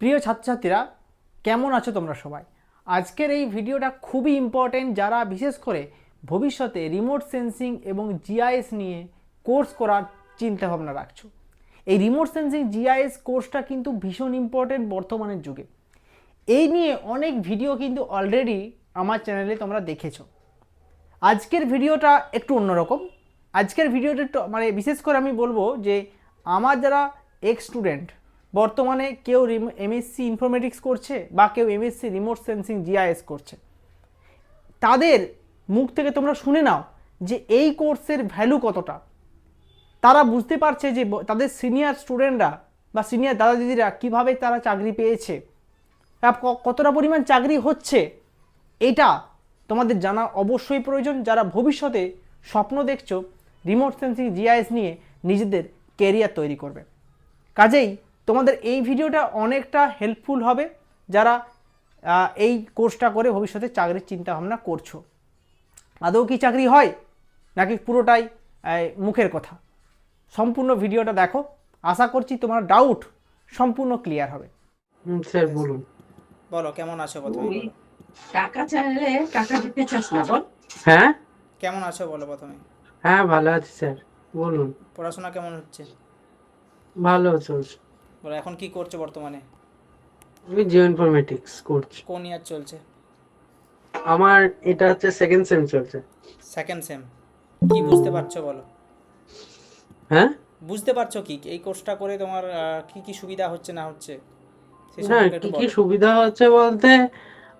প্রিয় ছাত্রছাত্রীরা, কেমন আছো তোমরা সবাই? আজকের এই ভিডিওটা খুবই ইম্পর্টেন্ট যারা বিশেষ করে ভবিষ্যতে রিমোট সেন্সিং এবং জিআইএস নিয়ে কোর্স করার চিন্তাভাবনা রাখছো। এই রিমোট সেন্সিং জিআইএস কোর্সটা কিন্তু ভীষণ ইম্পর্টেন্ট বর্তমানের যুগে। এই নিয়ে অনেক ভিডিও কিন্তু অলরেডি আমার চ্যানেলে তোমরা দেখেছ। আজকের ভিডিওটা একটু অন্যরকম। আজকের ভিডিওটা মানে বিশেষ করে আমি বলব যে, আমার যারা এক্স স্টুডেন্ট বর্তমানে কেউ এমএসসি ইনফরমেটিক্স করছে বা কেউ এমএসসি রিমোট সেন্সিং জিআইএস করছে। তাদের মুখ থেকে তোমরা শুনে নাও যে এই কোর্সের ভ্যালু কতটা। তারা বুঝতে পারছে যে তাদের সিনিয়র স্টুডেন্টরা বা সিনিয়র দাদা দিদিরা কীভাবে তারা চাকরি পেয়েছে কতটা পরিমাণ চাকরি হচ্ছে, এটা তোমাদের জানা অবশ্যই প্রয়োজন। যারা ভবিষ্যতে স্বপ্ন দেখছ রিমোট সেন্সিং জিআইএস নিয়ে নিজেদের কেরিয়ার তৈরি করবে। কাজেই তোমাদের এই ভিডিওটা অনেকটা হেল্পফুল হবে যারা এই কোর্সটা করে ভবিষ্যতে চাকরির চিন্তা ভাবনা করছ। আদৌ কি চাকরি হয়? নাকি পুরোটাই মুখের কথা? সম্পূর্ণ ভিডিওটা দেখো। আশা করছি তোমার ডাউট সম্পূর্ণ ক্লিয়ার হবে। হুম, স্যার বলুন। বলো কেমন আছো প্রথমে? টাকা চাইলে টাকা দিতে চাস না বল। হ্যাঁ? কেমন আছো বলো প্রথমে? হ্যাঁ ভালো আছি স্যার বলুন। পড়াশোনা কেমন হচ্ছে? ভালো চলছে বলো এখন কি করছ বর্তমানে? আমি জিও ইনফরমেটিক্স করছি। কোন ইয়ার চলছে? আমার এটা হচ্ছে সেকেন্ড সেম চলছে। সেকেন্ড সেম কি বুঝতে পারছ বলো? হ্যাঁ? বুঝতে পারছ কি? এই কোর্সটা করে তোমার কি কি সুবিধা হচ্ছে না হচ্ছে? হ্যাঁ কি কি সুবিধা হচ্ছে বলতে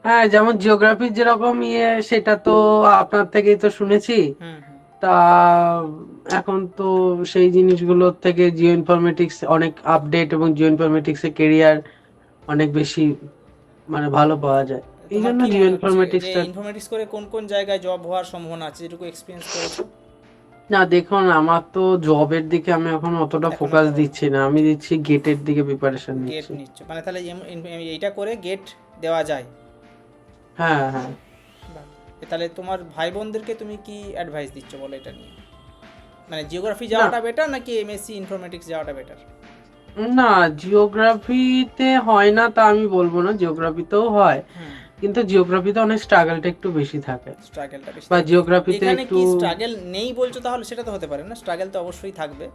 হ্যাঁ যেমন জিওগ্রাফির যেরকম ইয়ে সেটা তো আপনার থেকেই তো শুনেছি। হুম হুম। তা এখন তো সেই জিনিসগুলোর থেকে জিও ইনফরমেটিক্স অনেক আপডেট এবং জিও ইনফরমেটিক্স এর কেরিয়ার অনেক বেশি মানে ভালো পাওয়া যায়। এই জন্য জিও ইনফরমেটিক্সটা ইনফরমেটিক্স করে কোন কোন জায়গায় জব হওয়ার সম্ভাবনা আছে? যেটুকু এক্সপিরিয়েন্স করেছ? না দেখুন আমার তো জবের দিকে আমি এখন অতটা ফোকাস দিচ্ছি না। আমি দিচ্ছি গেটের দিকে প্রিপারেশন গেট নিচ্ছি। মানে তাহলে এইটা করে গেট দেওয়া যায়। হ্যাঁ হ্যাঁ। তাহলে তোমার ভাই বোনদেরকে তুমি কি অ্যাডভাইস দিচ্ছ বলো এটা নিয়ে? মানে জিওগ্রাফি যাওয়াটা বেটার নাকি এমএসসি ইনফরমেটিক্স যাওয়াটা বেটার না জিওগ্রাফিতে হয় না তা আমি বলব না জিওগ্রাফিতেও হয়। কিন্তু জিওগ্রাফিতে অনেক স্ট্রাগলটা একটু বেশি থাকে। স্ট্রাগলটা বেশি বা জিওগ্রাফিতে এখানে একটু কি স্ট্রাগল নেই বলছো তাহলে? সেটা তো হতে পারে না। স্ট্রাগল তো অবশ্যই থাকবে।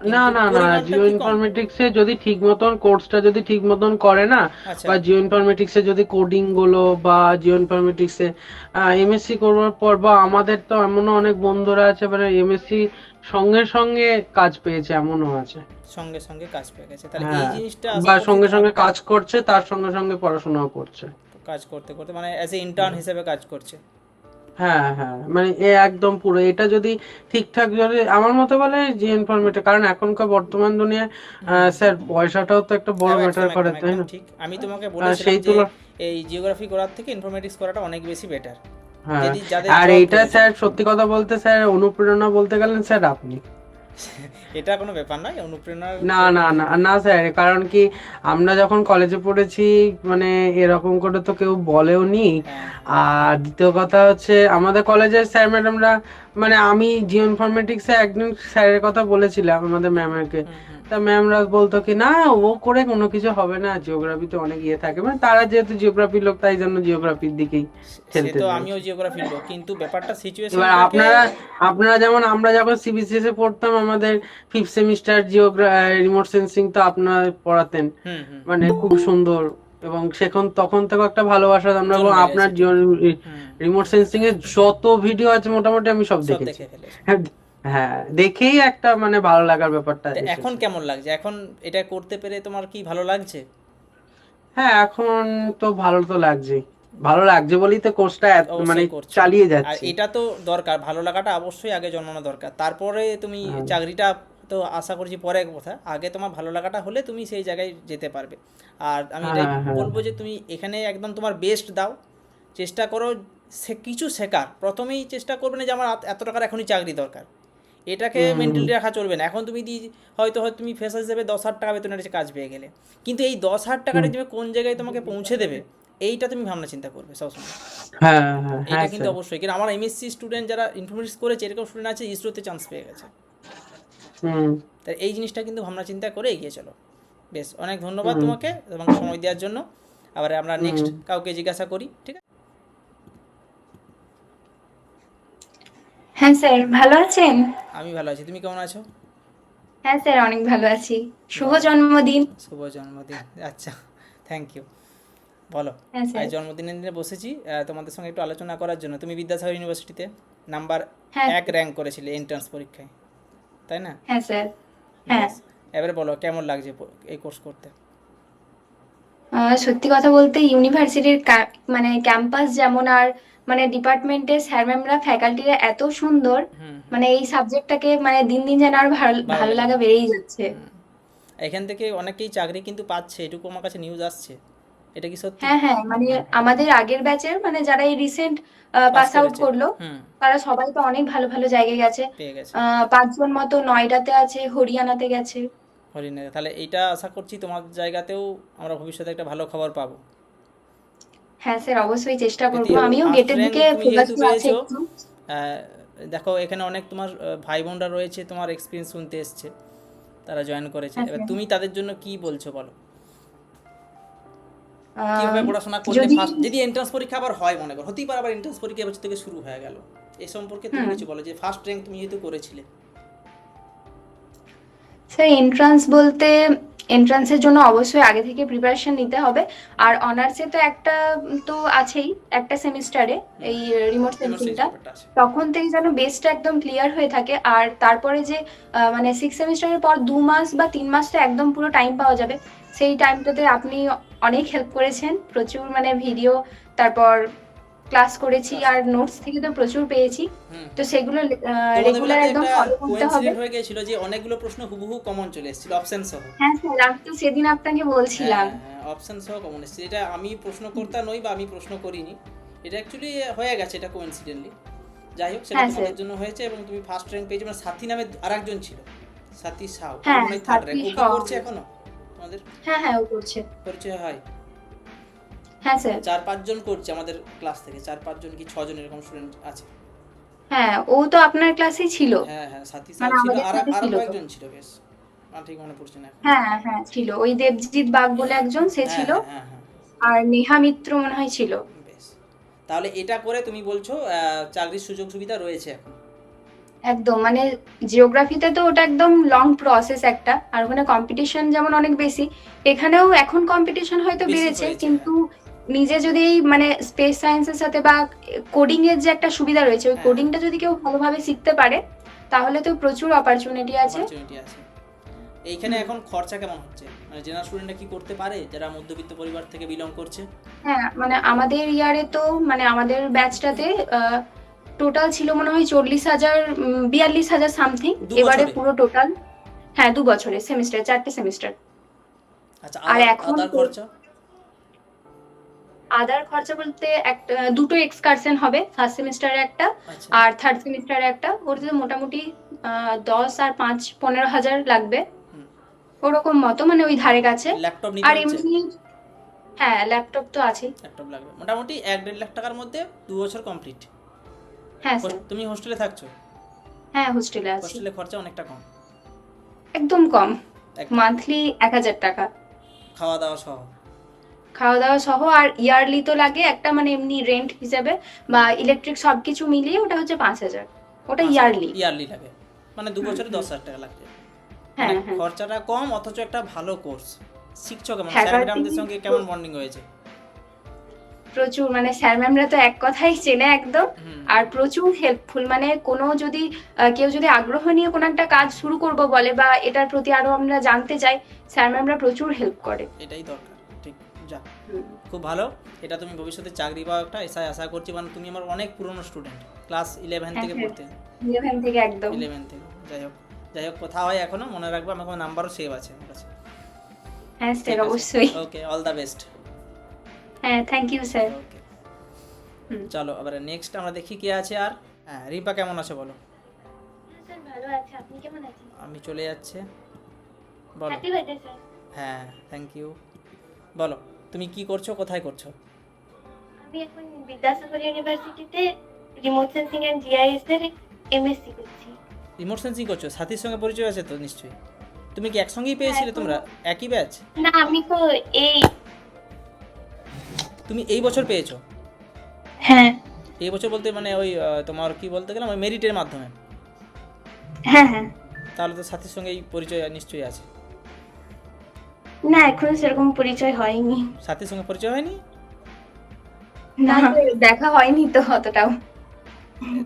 না না না জিও? ইনফরমেটিক্সে যদি ঠিক মতন কোর্সটা যদি ঠিক মতন করে না আচ্ছা। বা জিও ইনফরমেটিক্সে যদি কোডিংগুলো বা জিও ইনফরমেটিক্সে এমএসসি করবার পর বা আমাদের তো এমনও অনেক বন্ধুরা আছে মানে এমএসসি সঙ্গে সঙ্গে কাজ পেয়েছে এমনও আছে। সঙ্গে সঙ্গে কাজ পেয়ে গেছে। তাহলে এই হ্যাঁ জিনিসটা বা সঙ্গে সঙ্গে কাজ করছে তার সঙ্গে সঙ্গে পড়াশোনাও করছে। কাজ করতে করতে মানে অ্যাজ এ ইন্টার্ন হিসেবে কাজ করছে। হ্যাঁ হ্যাঁ। মানে এ একদম পুরো। এটা যদি ঠিকঠাক যদি আমার মতে বলে যে ইনফরমেটিভ কারণ এখনকার বর্তমান দুনিয়ায় স্যার পয়সাটাও তো একটা বড় ম্যাটার করে তাই না? ঠিক আমি তোমাকে বলেছিলাম সেই যে এই জিওগ্রাফি করার থেকে ইনফরমেটিক্স করাটা অনেক বেশি বেটার হ্যাঁ। আর এটা স্যার সত্যি কথা বলতে স্যার অনুপ্রেরণা বলতে গেলেন স্যার আপনি। এটা কোনো ব্যাপার নয় অনুপ্রেরণার না না না না স্যার কারণ কি আমরা যখন কলেজে পড়েছি মানে এরকম করে তো কেউ বলেও নি হ্যাঁ, আর দ্বিতীয় কথা হচ্ছে আমাদের কলেজের স্যার ম্যাডামরা মানে আমি জিও ইনফরমেটিক্সে একদিন স্যারের কথা বলেছিলাম আমাদের ম্যামকে। তা ম্যামরা বলতো কি না ও করে কোনো কিছু হবে না জিওগ্রাফিতে অনেক ইয়ে থাকে। মানে তারা যেহেতু জিওগ্রাফির লোক তাই জন্য জিওগ্রাফির দিকেই খেলতে তো আমিও জিওগ্রাফি লোক কিন্তু ব্যাপারটা সিচুয়েশন এবার আপনারা আপনারা যেমন আমরা যখন সিবিসিএস এ পড়তাম আমাদের ফিফথ সেমিস্টার জিওগ্রা রিমোট সেন্সিং তো আপনারা পড়াতেন। মানে খুব সুন্দর এবং সেখন তখন থেকে একটা ভালোবাসা আমরা আপনার রিমোট সেন্সিং এর যত ভিডিও আছে মোটামুটি আমি সব দেখেছি। হ্যাঁ দেখেই একটা মানে ভালো লাগার ব্যাপারটা এখন কেমন লাগছে? এখন এটা করতে পেরে তোমার কি ভালো লাগছে? হ্যাঁ এখন তো ভালো তো লাগছে। ভালো লাগছে বলেই তো কোর্সটা মানে। চালিয়ে আর যাচ্ছে এটা তো দরকার ভালো লাগাটা অবশ্যই আগে জন্মানো দরকার। তারপরে তুমি হ্যাঁ। চাকরিটা তো আশা করছি পরে এক কথা। আগে তোমার ভালো লাগাটা হলে তুমি সেই জায়গায় যেতে পারবে। আর আমি এটাই হ্যাঁ, হ্যাঁ। বলব যে তুমি এখানে একদম তোমার বেস্ট দাও। চেষ্টা করো সে কিছু শেখার। প্রথমেই চেষ্টা করবে না যে আমার এত- টাকার এখনই চাকরি দরকার। এটাকে মেন্টালি রাখা চলবে না। এখন তুমি দি- হয়তো হয়তো তুমি ফেসার হিসেবে দশ হাজার টাকা বেতনের কাজ পেয়ে গেলে। কিন্তু এই দশ হাজার টাকাটা তুমি কোন জায়গায় তোমাকে পৌঁছে দেবে এইটা তুমি ভাবনা চিন্তা করবে সবসময়। হ্যাঁ হ্যাঁ এটা হ্যাঁ কিন্তু অবশ্যই। কিন্তু আমার এমএসসি স্টুডেন্ট যারা ইনফরমেটিক্স করেছে এরকম স্টুডেন্ট আছে ইসরোতে চান্স পেয়ে গেছে। তাই এই জিনিসটা কিন্তু ভাবনা চিন্তা করে এগিয়ে চলো। বেশ অনেক ধন্যবাদ তোমাকে এবং সময় দেওয়ার জন্য। আবার আমরা নেক্সট কাউকে জিজ্ঞাসা করি ঠিক আছে? হ্যাঁ স্যার ভালো আছেন? আমি ভালো আছি তুমি কেমন আছো? হ্যাঁ স্যার অনেক ভালো আছি। শুভ জন্মদিন। শুভ জন্মদিন আচ্ছা থ্যাংক ইউ বলো হ্যাঁ আজ জন্মদিনের দিনে বসেছি আহ, তোমাদের সঙ্গে একটু আলোচনা করার জন্য। তুমি বিদ্যাসাগর ইউনিভার্সিটিতে নাম্বার হ্যাঁ। এক র্যাঙ্ক করেছিলে এন্ট্রান্স পরীক্ষায়। তাই না? হ্যাঁ স্যার। হ্যাঁ। এবারে বলো কেমন লাগছে এই কোর্স করতে? সত্যি কথা বলতে ইউনিভার্সিটির মানে ক্যাম্পাস যেমন আর মানে ডিপার্টমেন্টের স্যার ম্যামরা ফ্যাকাল্টিরা এত সুন্দর মানে এই সাবজেক্টটাকে মানে দিন দিন যেন আর ভালো ভালো লাগা। বেড়েই যাচ্ছে। এখান থেকে অনেকেই চাকরি কিন্তু পাচ্ছে এটুকু আমার কাছে নিউজ আসছে। এটা কি সত্যি? হ্যাঁ হ্যাঁ মানে আমাদের আগের ব্যাচের মানে যারা এই রিসেন্ট পাস আউট করল তারা সবাই তো অনেক ভালো ভালো জায়গায় গেছে। পাঁচজন মতো নয়ডাতে আছে হরিয়ানাতে গেছে। হরিণে তাহলে এইটা আশা করছি তোমার জায়গাতেও আমরা ভবিষ্যতে একটা ভালো খবর পাবো। হ্যাঁ স্যার অবশ্যই চেষ্টা করব। আমিও গেটের দিকে ফোকাস আছে দেখো এখানে অনেক তোমার ভাই বোনরা রয়েছে তোমার এক্সপিরিয়েন্স শুনতে এসছে তারা জয়েন করেছে। হ্যাঁ, এবার। তুমি তাদের জন্য কি বলছো বলো? কীভাবে পড়াশোনা করলে ফার্স্ট যদি এন্ট্রান্স পরীক্ষা আবার হয় মনে করো হতেই পারে আবার এন্ট্রান্স পরীক্ষা এবছর থেকে শুরু হয়ে গেল। এ সম্পর্কে তুমি কিছু বলো যে ফার্স্ট র্যাঙ্ক তুমি যেহেতু করেছিলে। স্যার এন্ট্রান্স বলতে এন্ট্রান্সের জন্য অবশ্যই আগে থেকে প্রিপারেশন নিতে হবে। আর অনার্সে তো একটা তো আছেই একটা সেমিস্টারে এই রিমোট সেন্সিংটা তখন থেকে যেন বেসটা একদম ক্লিয়ার হয়ে থাকে। আর তারপরে যে মানে সিক্স সেমিস্টারের পর দু মাস বা তিন মাস তো একদম পুরো টাইম পাওয়া যাবে। সেই টাইমটাতে আপনি অনেক হেল্প করেছেন। প্রচুর মানে ভিডিও তারপর ক্লাস করেছি আর নোটস থেকে তো প্রচুর পেয়েছি। তো সেগুলো রেগুলার একদম ফলো করতে হবে। হয়ে গিয়েছিল যে অনেকগুলো প্রশ্ন হুবহু কমন চলে এসেছিল অপশন সহ। হ্যাঁ স্যার আমি তো সেদিন আপনাকে বলছিলাম। অপশন সহ কমন এসেছে। এটা আমি প্রশ্ন প্রশ্নকর্তা নই বা আমি প্রশ্ন করিনি। এটা অ্যাকচুয়ালি হয়ে গেছে এটা কোইন্সিডেন্টলি যাই হোক সেটা হ্যাঁ, তোমাদের জন্য হয়েছে এবং তুমি ফার্স্ট র্যাঙ্ক পেয়েছ। মানে সাথী নামে আরেকজন ছিল সাথী সাউ। হ্যাঁ, থার্ড র্যাঙ্ক ও করছে এখনও তোমাদের? হ্যাঁ হ্যাঁ ও করছে। পরিচয় হয়। হ্যাঁ স্যার। চার পাঁচজন করছে আমাদের ক্লাস থেকে। চার পাঁচজন কি ছজন এরকম স্টুডেন্ট আছে? হ্যাঁ ও তো আপনার ক্লাসেই ছিল। হ্যাঁ হ্যাঁ সাথী মানে ছিল। আমাদের আর আরও ছিল। কয়েকজন ছিল বেশ। আমার ঠিক মনে পড়ছে না হ্যাঁ হ্যাঁ ছিল। ওই দেবজিৎ বাগ বলে একজন সে হ্যাঁ, ছিল। হ্যাঁ হ্যাঁ আর নেহা মিত্র মনে হয় ছিল। তাহলে এটা করে তুমি বলছো চাকরির সুযোগ সুবিধা রয়েছে এখন? একদম মানে জিওগ্রাফিতে তো ওটা একদম লং প্রসেস একটা। আর ওখানে কম্পিটিশন যেমন অনেক বেশি এখানেও এখন কম্পিটিশন হয়তো বেড়েছে কিন্তু নিজে যদি মানে স্পেস সায়েন্সের সাথে বা কোডিং এর যে একটা সুবিধা রয়েছে ওই হ্যাঁ। কোডিংটা যদি কেউ ভালোভাবে শিখতে পারে তাহলে তো প্রচুর অপরচুনিটি আছে। এইখানে এখন খরচা কেমন হচ্ছে? মানে জেনারেল স্টুডেন্টরা কি করতে পারে যারা মধ্যবিত্ত পরিবার থেকে বিলং করছে? হ্যাঁ মানে আমাদের ইয়ারে তো মানে আমাদের ব্যাচটাতে টোটাল ছিল মনে হয় চল্লিশ হাজার বিয়াল্লিশ হাজার সামথিং এবারে পুরো টোটাল হ্যাঁ দু বছরে সেমিস্টার চারটে সেমিস্টার আচ্ছা আর এখন খরচা? আদার খরচা বলতে একটা দুটো এক্সকারশন হবে ফার্স্ট সেমিস্টারে একটা আচ্ছা। আর থার্ড সেমিস্টারে একটা। ওটাতে মোটামুটি দশ আর পাঁচ পনেরো হাজার লাগবে। ওরকম মতো মানে ওই ধারে কাছে। ল্যাপটপ আর এমনি হ্যাঁ ল্যাপটপ তো আছেই। ল্যাপটপ লাগবে। মোটামুটি এক দেড় লাখ টাকার মধ্যে দু বছর কমপ্লিট হ্যাঁ তুমি হোস্টেলে থাকছো? হ্যাঁ হোস্টেলে আছি। হোস্টেলে খরচা অনেকটা কম। একদম কম। মান্থলি এক হাজার টাকা। খাওয়া দাওয়া সহ? খাওয়া দাওয়া সহ আর ইয়ারলি তো লাগে একটা মানে এমনি রেন্ট হিসেবে বা ইলেকট্রিক সবকিছু মিলিয়ে ওটা হচ্ছে পাঁচ হাজার। ওটা ইয়ারলি ইয়ারলি লাগে। মানে দু বছরে দশ হাজার টাকা লাগবে। হ্যাঁ মানে হ্যাঁ। খরচাটা কম অথচ একটা ভালো কোর্স শিখছো কেমন? স্যার ম্যাডামদের সঙ্গে কেমন বন্ডিং হয়েছে? প্রচুর মানে স্যার ম্যামরা তো এক কথাই চেনে একদম। আর প্রচুর হেল্পফুল মানে কোনো যদি কেউ যদি আগ্রহ নিয়ে কোনো একটা কাজ শুরু করব বলে বা এটার প্রতি আরও আমরা জানতে চাই স্যার ম্যামরা প্রচুর হেল্প করে। এটাই দরকার। যা খুব ভালো। এটা তুমি ভবিষ্যতে চাকরি পাওয়া একটা এসআই আশা করছি। মানে তুমি আমার অনেক পুরনো স্টুডেন্ট ক্লাস ইলেভেন থেকে হ্যাঁ, পড়তে। ইলেভেন থেকে একদম। ইলেভেন থেকে। যাই হোক। যাই হোক কোথাও হয় এখনও? মনে রাখব আমার নাম্বারও সেভ আছে আমার কাছে হ্যাঁ স্যার অবশ্যই। ওকে অল দ্য বেস্ট হ্যাঁ থ্যাংক ইউ স্যার ওকে চলো এবারে নেক্সট আমরা দেখি কে আছে আর। হ্যাঁ রিপা কেমন আছে বলো? ভালো আছে। আপনি কেমন আছেন? আমি চলে যাচ্ছে। বলো। হ্যাঁ থ্যাংক ইউ বলো। তুমি কি করছ কোথায় করছ? আমি এখন বিদ্যাসাগর ইউনিভার্সিটিতে রিমোট সেন্সিং অ্যান্ড জিআইএস এর এমএসসি করছি। রিমোট সেন্সিং করছ? সাথীর সঙ্গে পরিচয় আছে তো নিশ্চয়ই? তুমি কি একসঙ্গেই পেয়েছিলে তোমরা? একই ব্যাচ না আমি তো এই তুমি এই বছর পেয়েছ? হ্যাঁ। এই বছর বলতে মানে ওই তোমার কি বলতে গেলাম? ওই মেরিটের মাধ্যমে। হ্যাঁ হ্যাঁ। তাহলে তো সাথীর সঙ্গেই পরিচয় নিশ্চয়ই আছে। না এখনও সেরকম পরিচয় হয়নি। সাথীর সঙ্গে পরিচয় হয়নি? না দেখা হয়নি তো অতটাও।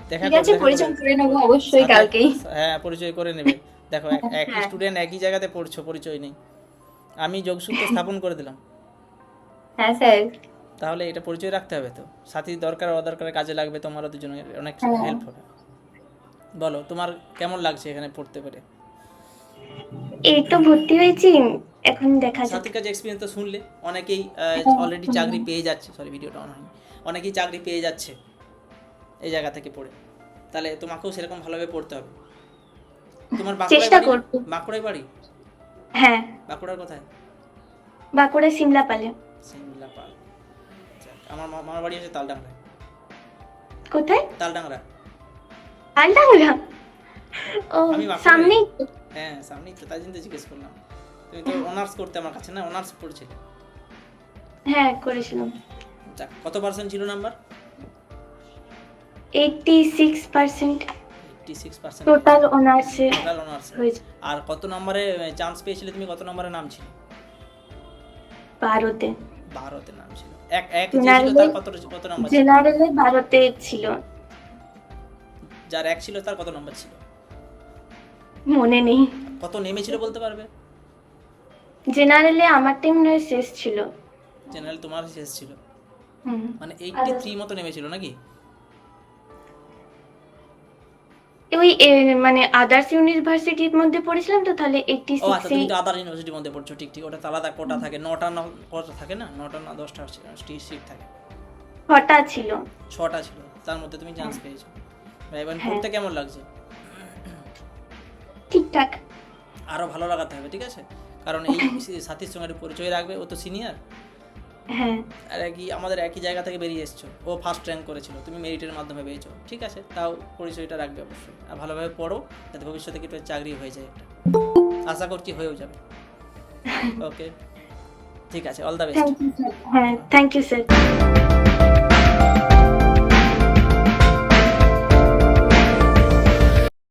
দেখা ঠিক আছে পরিচয় করে। নেব অবশ্যই কালকেই। হ্যাঁ পরিচয় করে নেবে। দেখো এক- হ্যাঁ। স্টুডেন্ট একই জায়গাতে পড়ছো পরিচয় নেই। আমি যোগসূত্র স্থাপন করে দিলাম। হ্যাঁ স্যার। তাহলে এটা পরিচয় রাখতে হবে তো। সাথী দরকার অদরকারে কাজে লাগবে তোমারও দুজনের অনেক হ্যাঁ। হেল্প হবে। বলো তোমার কেমন লাগছে এখানে পড়তে পেরে? এই তো ভর্তি হয়েছি। এখন দেখা যাক। কাছে এক্সপিরিয়েন্স তো শুনলে অনেকেই অলরেডি চাকরি পেয়ে যাচ্ছে। সরি ভিডিওটা অন হয়নি। অনেকেই চাকরি পেয়ে যাচ্ছে এই জায়গা থেকে পড়ে। তাহলে তোমাকেও সেরকম ভালোভাবে পড়তে হবে। তোমার চেষ্টা করব। বাঁকুড়ায় বাড়ি? হ্যাঁ। বাঁকুড়ার কোথায়? বাঁকুড়া সিমলা পালে সিমলা পাল যাক, আমার মামার বাড়ি হচ্ছে তালডাংরায় কোথায়? তালডাংরা। আলডাঙ্গা ও সামনেই হ্যাঁ সামনেই তো তাই জন্য জিজ্ঞেস করলাম। তুমি তো অনার্স করতে আমার কাছে না অনার্স পড়ছিলে। হ্যাঁ করেছিলাম। যাক কত পার্সেন্ট ছিল number eighty six percent eighty six percent total অনার্সে টোটাল অনার্স আর কত নম্বরে চান্স পেয়েছিলে তুমি কত নম্বরে নাম ছিল? নাম ছিল। এক এক ছিল তার কত কত নম্বর ছিল? জেনারেলে ছিল। যার এক ছিল তার কত নম্বর ছিল? মনে নেই। কত নেমেছিল বলতে পারবে? জেনারেলে আমারটাই মনে হয় শেষ ছিল। জেনারেল তোমার শেষ ছিল? মানে এইটটি থ্রি মতো নেমেছিল নাকি? ওই মানে আদার্স ইউনিভার্সিটির মধ্যে পড়েছিলাম তো তাহলে এইটটি ও আচ্ছা তুমি তো আদার ইউনিভার্সিটির মধ্যে পড়ছো ঠিক ঠিক। ওটা তো আলাদা কোটা থাকে নটা ন কটা থাকে না? নটা না দশটা সিট থাকে। ছটা ছিল। ছটা ছিল তার মধ্যে তুমি চান্স পেয়েছ। এবার হ্যাঁ। পড়তে কেমন লাগছে? ঠিকঠাক। আরও ভালো লাগাতে হবে ঠিক আছে? কারণ এই সাথীর সঙ্গে একটু পরিচয় রাখবে ও তো সিনিয়র হ্যাঁ। আর একই আমাদের একই জায়গা থেকে বেরিয়ে এসছো। ও ফার্স্ট র্যাঙ্ক করেছিল তুমি মেরিটের মাধ্যমে পেয়েছ। ঠিক আছে তাও পরিচয়টা রাখবে অবশ্যই। আর ভালোভাবে পড়ো যাতে ভবিষ্যতে কিছু চাকরি হয়ে যায় একটা। আশা করছি হয়েও যাবে। ওকে ঠিক আছে অল দ্য বেস্ট হ্যাঁ থ্যাংক ইউ স্যার